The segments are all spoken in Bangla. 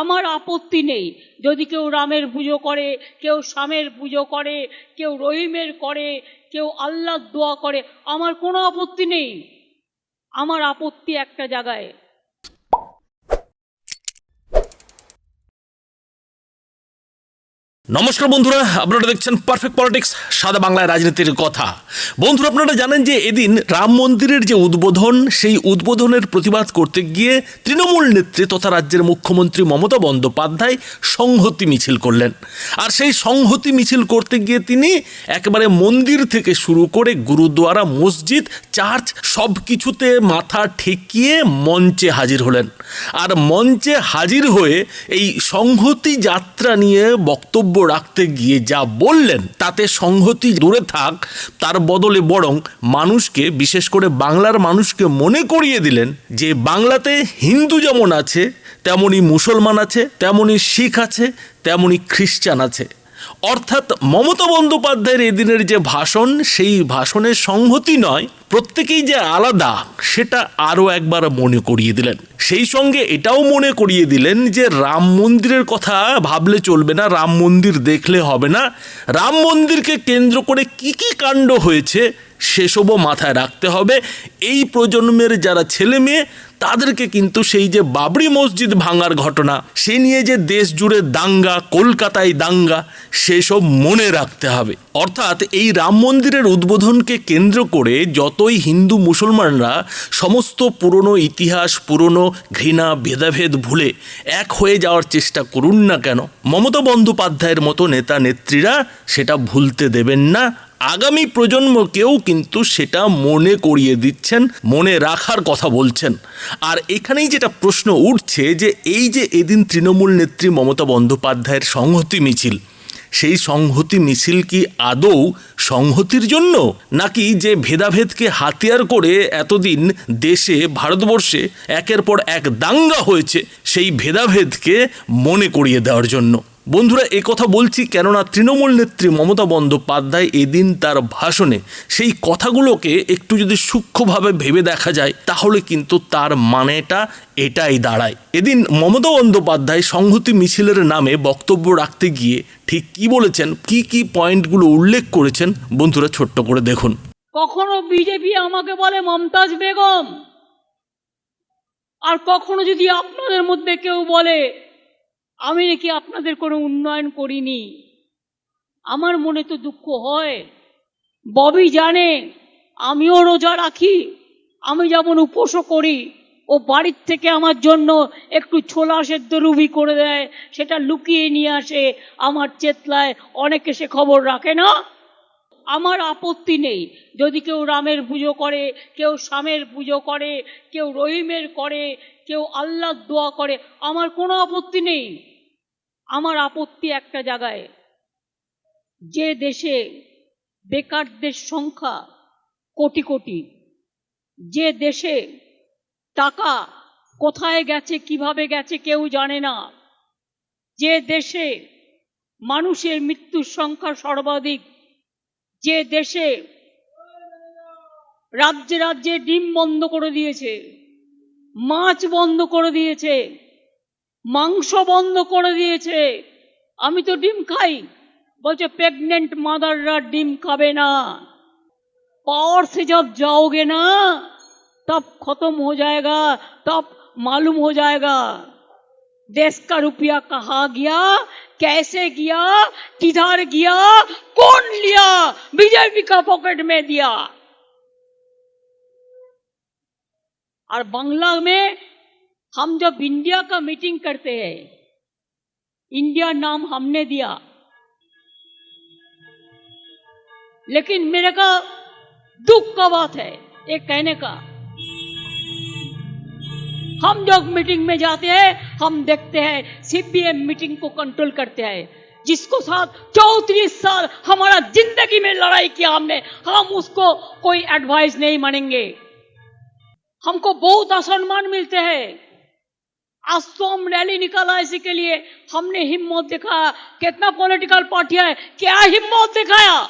আমার আপত্তি নেই। যদি কেউ রামের পুজো করে, কেউ স্বামের পুজো করে, কেউ রহিমের করে, কেউ আল্লাহ দোয়া করে, আমার কোনো আপত্তি নেই। আমার আপত্তি একটা জায়গায় নমস্কার বন্ধুরা, আপনারা দেখছেন পারফেক্ট পলিটিক্স সাদা বাংলায় রাজনীতির কথা। বন্ধুরা, আপনারা জানেন যে এদিন রাম মন্দিরের যে উদ্বোধন, সেই উদ্বোধনের প্রতিবাদ করতে গিয়ে তৃণমূল নেত্রী তথা রাজ্যের মুখ্যমন্ত্রী মমতা বন্দ্যোপাধ্যায় সংহতি মিছিল করলেন। আর সেই সংহতি মিছিল করতে গিয়ে তিনি একেবারে মন্দির থেকে শুরু করে গুরুদ্বারা মসজিদ, চার্চ সব কিছুতে মাথা ঠেকিয়ে মঞ্চে হাজির হলেন। আর মঞ্চে হাজির হয়ে এই সংহতি যাত্রা নিয়ে বক্তব্য রাখতে গিয়ে যা বললেন, তাতে সংহতি দূরে থাক, তার বদলে বরং মানুষকে, বিশেষ করে বাংলার মানুষকে মনে করিয়ে দিলেন যে বাংলাতে হিন্দু যেমন আছে তেমনই মুসলমান আছে তেমনই শিখ আছে তেমনই খ্রিস্টান আছে। অর্থাৎ মমতা বন্দ্যোপাধ্যায়ের এদিনের যে ভাষণ, সেই ভাষণের সংহতি নয়, প্রত্যেকেই যে আলাদা, সেটা আরও একবার মনে করিয়ে দিলেন। সেই সঙ্গে এটাও মনে করিয়ে দিলেন যে রাম মন্দিরের কথা ভাবলে চলবে না, রাম মন্দির দেখলে হবে না। রাম মন্দিরকে কেন্দ্র করে কি কি কাণ্ড হয়েছে, সেসবও মাথায় রাখতে হবে। এই প্রজন্মের যারা ছেলে মেয়ে তাদেরকে কিন্তু সেই যে বাবরি মসজিদ ভাঙার ঘটনা, সে নিয়ে যে দেশ জুড়ে দাঙ্গা, কলকাতায় দাঙ্গা সেসব মনে রাখতে হবে। অর্থাৎ এই রাম মন্দিরের উদ্বোধনকে কেন্দ্র করে যতই হিন্দু মুসলমানরা সমস্ত পুরনো ইতিহাস, পুরনো ঘৃণা, ভেদাভেদ ভুলে এক হয়ে যাওয়ার চেষ্টা করুন না কেন? মমতা বন্দ্যোপাধ্যায়ের মতো নেতা নেত্রীরা সেটা ভুলতে দেবেন না। আগামী প্রজন্মকেও কিন্তু সেটা মনে করিয়ে দিচ্ছেন, মনে রাখার কথা বলছেন। আর এখানেই যেটা প্রশ্ন উঠছে যে এই যে এদিন তৃণমূল নেত্রী মমতা বন্দ্যোপাধ্যায়ের সংহতি মিছিল, সেই সংহতি মিছিল কি আদৌ সংহতির জন্য? নাকি যে ভেদাভেদকে হাতিয়ার করে এতদিন দেশে, ভারতবর্ষে একের পর এক দাঙ্গা হয়েছে, সেই ভেদাভেদকে মনে করিয়ে দেওয়ার জন্য? বন্ধুরা কথা বলছি কেননা তৃণমূল নেত্রী মমতা বন্দ্যোপাধ্যায় এদিন তার ভাষণে সেই কথাগুলোকে একটু যদি সূক্ষ্মভাবে ভেবে দেখা যায়, তাহলে কিন্তু তার মানেটা এটাই দাঁড়ায়। এদিন মমতা বন্দ্যোপাধ্যায় সংহতি মিছিলের নামে বক্তব্য রাখতে গিয়ে ঠিক কি বলেছেন, কি কি পয়েন্টগুলো উল্লেখ করেছেন, বন্ধুরা ছোট্ট করে দেখুন। কখনো বিজেপি আমাকে বলে মমতাজ বেগম? আর কখনো যদি আপনাদের মধ্যে কেউ বলে আমি নাকি আপনাদের কোনো উন্নয়ন করিনি। আমার মনে তো দুঃখ হয়। ববি জানে, আমিও রোজা রাখি, আমি যেমন উপোসও করি, ও বাড়ির থেকে আমার জন্য একটু ছোলা সেদ্ধ রুবি করে দেয়, সেটা লুকিয়ে নিয়ে আসে, আমার চেতলায় অনেকে সে খবর রাখে না? আমার আপত্তি নেই। যদি কেউ রামের পুজো করে, কেউ শ্যামের পুজো করে, কেউ রহিমের করে, কেউ আল্লাহ দোয়া করে, আমার কোনো আপত্তি নেই। আমার আপত্তি একটা জায়গায়, যে দেশে বেকারদের সংখ্যা কোটি কোটি, যে দেশে টাকা কোথায় গেছে, কীভাবে গেছে, কেউ জানে না। যে দেশে মানুষের মৃত্যুর সংখ্যা সর্বাধিক যে দেশে রাজ্যে রাজ্যে ডিম বন্ধ করে দিয়েছে, মাছ বন্ধ করে দিয়েছে, মাংস বন্ধ করে দিয়েছে, আমি তো ডিম খাই। বলছে প্রেগনেন্ট মাদাররা ডিম খাবে না। পাওয়ার সে যাব যাওগে না। তব খতম হো জায়গা তব মালুম হো জায়গা देश का रुपया कहा गया? कैसे गया? किधर गया? कौन लिया? बीजेपी का पॉकेट में दिया। और बांग्ला में हम जब इंडिया का मीटिंग करते हैं, इंडिया नाम हमने दिया। लेकिन मेरे का दुख का बात है ये कहने का। हम जब मीटिंग में जाते हैं, हम देखते हैं सीपीएम मीटिंग को कंट्रोल करते हैं। जिसको साथ चौतीस साल हमारा ज़िंदगी में लड़ाई किया हमने, हम उसको कोई एडवाइस नहीं मानेंगे। हमको बहुत असम्मान मिलते हैं। आज तो हम रैली निकाला इसी के लिए। हमने हिम्मत दिखाया। कितना पॉलिटिकल पार्टी है, क्या हिम्मत दिखाया?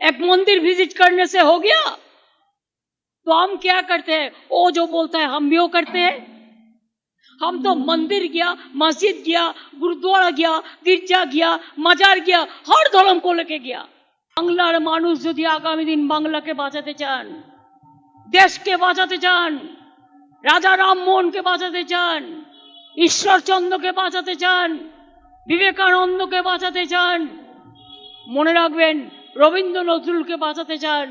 एक मंदिर विज़िट करने से हो गया? तो हम क्या करते हैं वो जो बोलता है हम भी वो करते हैं हम तो मंदिर गया मस्जिद गया गुरुद्वारा गया गिरजा गया মাজার গিয়া হর ধর্ম को लेके गया বাংলার মানুষ যদি আগামী দিন বাংলাকে বাঁচাতে চান দেশকে বাঁচাতে চান রাজা রামমোহনকে বাঁচাতে চান ঈশ্বরচন্দ্রকে বাঁচাতে চান বিবেকানন্দকে বাঁচাতে চান মনে রাখবেন রবীন্দ্র নজরুলকে বাঁচাতে চান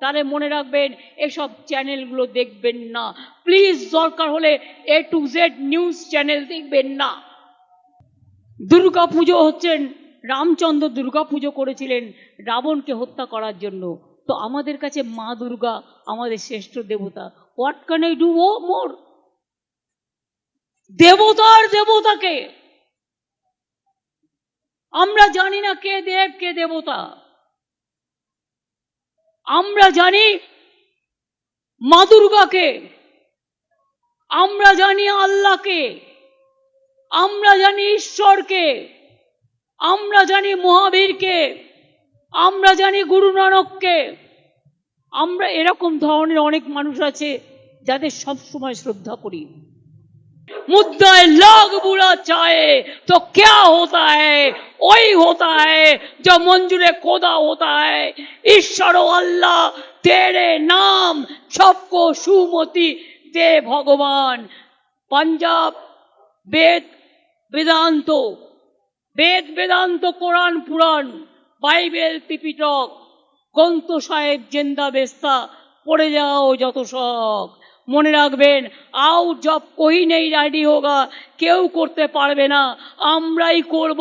তাহলে মনে রাখবেন, এসব চ্যানেলগুলো দেখবেন না। প্লিজ দরকার হলে A to Z news channel দেখবেন না। দুর্গা পুজো হচ্ছেন, রামচন্দ্র দুর্গা পুজো করেছিলেন, রাবণকে হত্যা করার জন্য। তো আমাদের কাছে মা দুর্গা, আমাদের শ্রেষ্ঠ দেবতা। What can I do oh, more. দেবতার দেবতাকে। আমরা জানি না কে দেব, কে দেবতা। আমরা জানি মা দুর্গাকে আমরা জানি আল্লাহকে, আমরা জানি ঈশ্বরকে, আমরা জানি মহাবীরকে, আমরা জানি গুরু নানককে। আমরা এরকম ধরনের অনেক মানুষ আছে যাদের সব সময় শ্রদ্ধা করি। मुद्दा लाग बुरा चाहे तो क्या होता है वही होता है जो मंजूरे खोदा होता है ईश्वर अल्लाह तेरे नाम सबको सुमति दे भगवान पंजाब वेद वेदांत বেদ বেদান্ত কোরআন পুরাণ বাইবেল ত্রিপিটক গ্রন্থ সাহেব জেন্দা বেস্তা পড়ে যাও যত শখ মনে রাখবেন আউট জব কই নেই রাইডি হোগা, কেউ করতে পারবে না। আমরাই করব,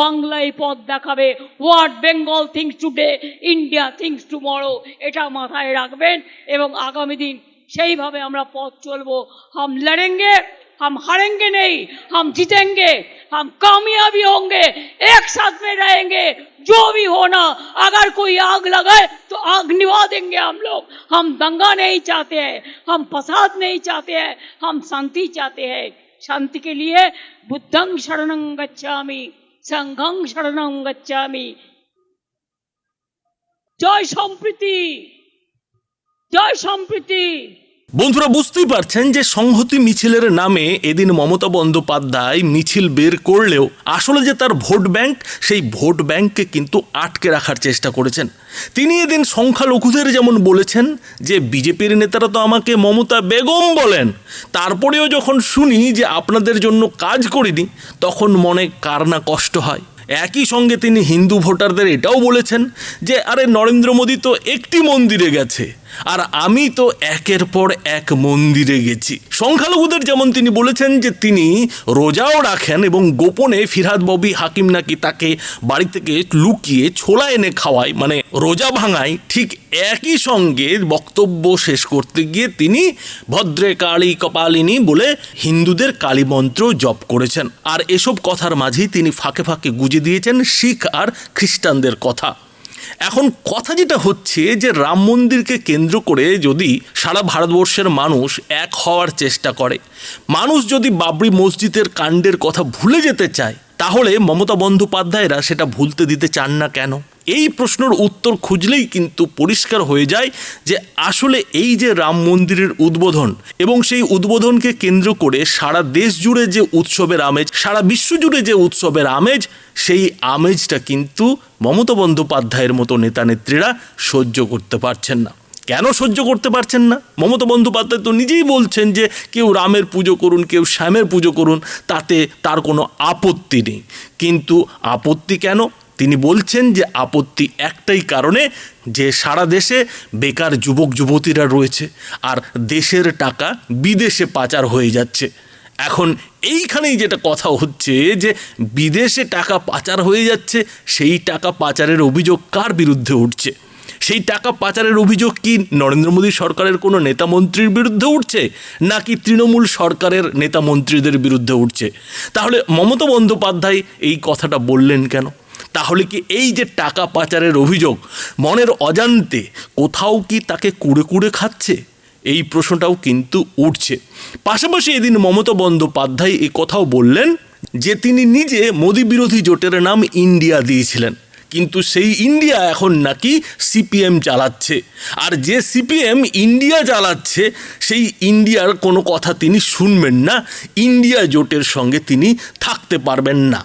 বাংলায় পথ দেখাবে। What Bengal thinks today India thinks tomorrow এটা মাথায় রাখবেন এবং আগামী দিন সেইভাবে আমরা পথ চলবো। হাম লড়েঙ্গে, হাম হারেঙ্গে নেই, হাম জিতেঙ্গে। हम कामयाबी होंगे एक साथ में रहेंगे जो भी होना अगर कोई आग लगाए तो आग निभा देंगे हम लोग हम दंगा नहीं चाहते हैं हम फसाद नहीं चाहते हैं हम शांति चाहते हैं शांति के लिए बुद्धं शरणं गच्छामि संघं शरणं गच्छामि জয় সম্প্রীতি জয় সম্প্রীতি বন্ধুরা বুঝতেই পারছেন যে সংহতি মিছিলের নামে এদিন মমতা বন্দ্যোপাধ্যায় মিছিল বের করলেও আসলে যে তার ভোট ব্যাংক, সেই ভোট ব্যাংককে কিন্তু আটকে রাখার চেষ্টা করেছেন। তিনি এদিন সংখ্যালঘুদের যেমন বলেছেন যে বিজেপির নেতারা তো আমাকে মমতা বেগম বলেন। তারপরেও যখন শুনি যে আপনাদের জন্য কাজ করিনি, তখন মনে কার না কষ্ট হয়। একই সঙ্গে তিনি হিন্দু ভোটারদের এটাও বলেছেন যে, আরে নরেন্দ্র মোদী তো একটি মন্দিরে গেছে। আর আমি তো একের পর এক মন্দিরে গেছি। সংখ্যালঘুদের যেমন তিনি বলেছেন যে তিনি রোজাও রাখেন এবং গোপনে ফিরহাদ ববি হাকিম নাকি তাকে বাড়ি থেকে লুকিয়ে ছোলা এনে খাওয়ায় মানে রোজা ভাঙায়, ঠিক একই সঙ্গে বক্তব্য শেষ করতে গিয়ে তিনি ভদ্রে কালী কপালিনী বলে হিন্দুদের কালী মন্ত্র জপ করেছেন। আর এসব কথার মাঝেই তিনি ফাঁকে ফাঁকে গুজে দিয়েছেন শিখ আর খ্রিস্টানদের কথা। এখন কথা যেটা হচ্ছে যে রাম মন্দিরকে কেন্দ্র করে যদি সারা ভারতবর্ষের মানুষ এক হওয়ার চেষ্টা করে, মানুষ যদি বাবরি মসজিদের কাণ্ডের কথা ভুলে যেতে চায়, তাহলে মমতা বন্দ্যোপাধ্যায়রা সেটা ভুলতে দিতে চান না কেন? এই প্রশ্নের উত্তর খুঁজলেই কিন্তু পরিষ্কার হয়ে যায় যে আসলে এই যে রাম মন্দিরের উদ্বোধন এবং সেই উদ্বোধনকে কেন্দ্র করে সারা দেশ জুড়ে যে উৎসবের আমেজ সারা বিশ্ব জুড়ে যে উৎসবের আমেজ সেই আমেজটা কিন্তু মমতা বন্দ্যোপাধ্যায়ের মতো নেতা নেত্রীরা সহ্য করতে পারছেন না। কেন সহ্য করতে পারছেন না? মমতা বন্দ্যোপাধ্যায় তো নিজেই বলছেন যে কেউ রামের পুজো করুন, কেউ শ্যামের পুজো করুন, তাতে তার কোনো আপত্তি নেই। কিন্তু আপত্তি কেন? তিনি বলছেন যে আপত্তি একটাই কারণে যে সারা দেশে বেকার যুবক যুবতীরা রয়েছে আর দেশের টাকা বিদেশে পাচার হয়ে যাচ্ছে। এখন এইখানেই যেটা কথা হচ্ছে যে বিদেশে টাকা পাচার হয়ে যাচ্ছে, সেই টাকা পাচারের অভিযোগ কার বিরুদ্ধে উঠছে? সেই টাকা পাচারের অভিযোগ কি নরেন্দ্র মোদী সরকারের কোনো নেতা মন্ত্রীর বিরুদ্ধে উঠছে, নাকি তৃণমূল সরকারের নেতা মন্ত্রীদের বিরুদ্ধে উঠছে? তাহলে মমতা বন্দ্যোপাধ্যায় এই কথাটা বললেন কেন? তাহলে কি এই যে টাকা পাচারের অভিযোগ, মনের অজান্তে কোথাও কি তাকে কুড়ে কুড়ে খাচ্ছে? এই প্রশ্নটাও কিন্তু উঠছে। পাশাপাশি এদিন মমতা বন্দ্যোপাধ্যায় এই কথাও বললেন যে তিনি নিজে মোদী বিরোধী জোটের নাম ইন্ডিয়া দিয়েছিলেন। কিন্তু সেই ইন্ডিয়া এখন নাকি সিপিএম চালাচ্ছে। আর যে সিপিএম ইন্ডিয়া চালাচ্ছে, সেই ইন্ডিয়ার কোনো কথা তিনি শুনবেন না। ইন্ডিয়া জোটের সঙ্গে তিনি থাকতে পারবেন না।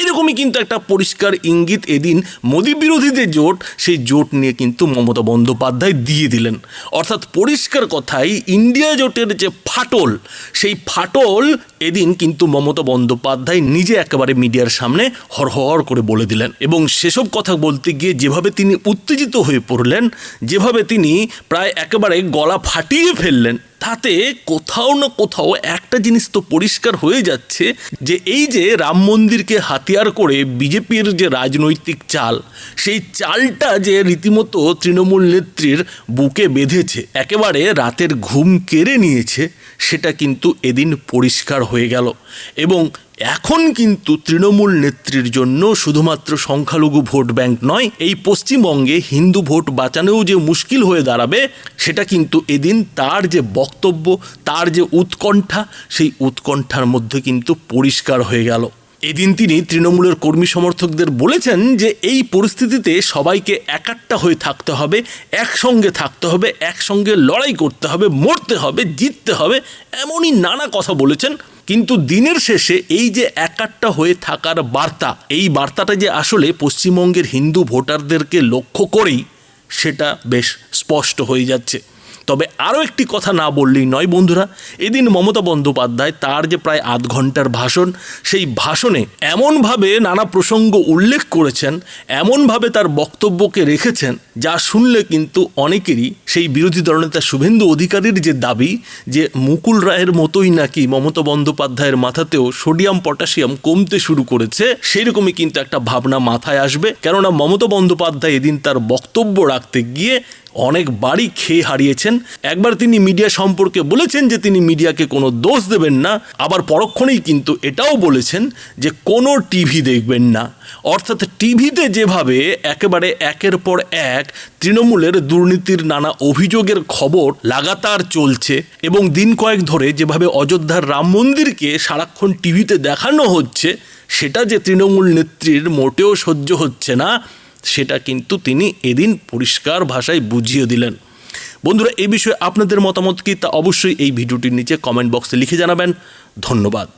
এরকমই কিন্তু একটা পরিষ্কার ইঙ্গিত এদিন মোদী বিরোধী যে জোট, সেই জোট নিয়ে কিন্তু মমতা বন্দ্যোপাধ্যায় দিয়ে দিলেন। অর্থাৎ পরিষ্কার কথাই ইন্ডিয়া জোটের যে ফাটল, সেই ফাটল এদিন কিন্তু মমতা বন্দ্যোপাধ্যায় নিজে একেবারে মিডিয়ার সামনে হরহর করে বলে দিলেন। এবং সেসব কথা বলতে গিয়ে যেভাবে তিনি উত্তেজিত হয়ে পড়লেন, যেভাবে তিনি প্রায় একেবারে গলা ফাটিয়ে ফেললেন তাতে কোথাও না কোথাও একটা জিনিস তো পরিষ্কার হয়ে যাচ্ছে যে এই যে রাম মন্দিরকে হাতিয়ার করে বিজেপির যে রাজনৈতিক চাল, সেই চালটা যে রীতিমতো তৃণমূল নেত্রীর বুকে বেঁধেছে, একেবারে রাতের ঘুম কেড়ে নিয়েছে। সেটা কিন্তু এদিন পরিষ্কার হয়ে গেল। এবং এখন কিন্তু তৃণমূল নেত্রীর জন্য শুধুমাত্র সংখ্যালঘু ভোট ব্যাংক নয়, এই পশ্চিমবঙ্গে হিন্দু ভোট বাঁচানোও যে মুশকিল হয়ে দাঁড়াবে, সেটা কিন্তু এদিন তার যে বক্তব্য, তার যে উৎকণ্ঠা, সেই উৎকণ্ঠার মধ্যে কিন্তু পরিষ্কার হয়ে গেল। এদিন তিনি তৃণমূলের কর্মী সমর্থকদের বলেছেন যে এই পরিস্থিতিতে সবাইকে একাট্টা হয়ে থাকতে হবে, একসঙ্গে থাকতে হবে, একসঙ্গে লড়াই করতে হবে, মরতে হবে, জিততে হবে, এমনই নানা কথা বলেছেন। কিন্তু দিনের শেষে এই যে একাট্টা হয়ে থাকার বার্তা, এই বার্তাটা যে আসলে পশ্চিমবঙ্গের হিন্দু ভোটারদেরকে লক্ষ্য করেই সেটা বেশ স্পষ্ট হয়ে যাচ্ছে। তবে আরও একটি কথা না বললেই নয় বন্ধুরা, এদিন মমতা বন্দ্যোপাধ্যায় তার যে প্রায় আধ ঘণ্টার ভাষণ, সেই ভাষণে এমনভাবে নানা প্রসঙ্গ উল্লেখ করেছেন, এমনভাবে তার বক্তব্যকে রেখেছেন, যা শুনলে কিন্তু অনেকেরই সেই বিরোধী দলনেতা শুভেন্দু অধিকারীর যে দাবি, যে মুকুল রায়ের মতোই নাকি মমতা বন্দ্যোপাধ্যায়ের মাথাতেও সোডিয়াম পটাশিয়াম কমতে শুরু করেছে সেই রকমই কিন্তু একটা ভাবনা মাথায় আসবে। কেননা মমতা বন্দ্যোপাধ্যায় এদিন তার বক্তব্য রাখতে গিয়ে অনেক বাড়ি খেয়ে হারিয়েছেন। একবার তিনি মিডিয়া সম্পর্কে বলেছেন যে তিনি মিডিয়াকে কোনো দোষ দেবেন না, আবার পরক্ষণেই কিন্তু এটাও বলেছেন যে কোনো টিভি দেখবেন না। অর্থাৎ টিভিতে যেভাবে একেবারে একের পর এক তৃণমূলের দুর্নীতির নানা অভিযোগের খবর লাগাতার চলছে এবং দিন কয়েক ধরে যেভাবে অযোধ্যার রাম মন্দিরকে সারাক্ষণ টিভিতে দেখানো হচ্ছে, সেটা যে তৃণমূল নেত্রীর মোটেও সহ্য হচ্ছে না সেটা কিন্তু তিনি এদিন পরিষ্কার ভাষায় বুঝিয়ে দিলেন। বন্ধুরা এই বিষয়ে আপনাদের মতামত কি? তা অবশ্যই এই ভিডিওটির নিচে কমেন্ট বক্সে লিখে জানাবেন। ধন্যবাদ।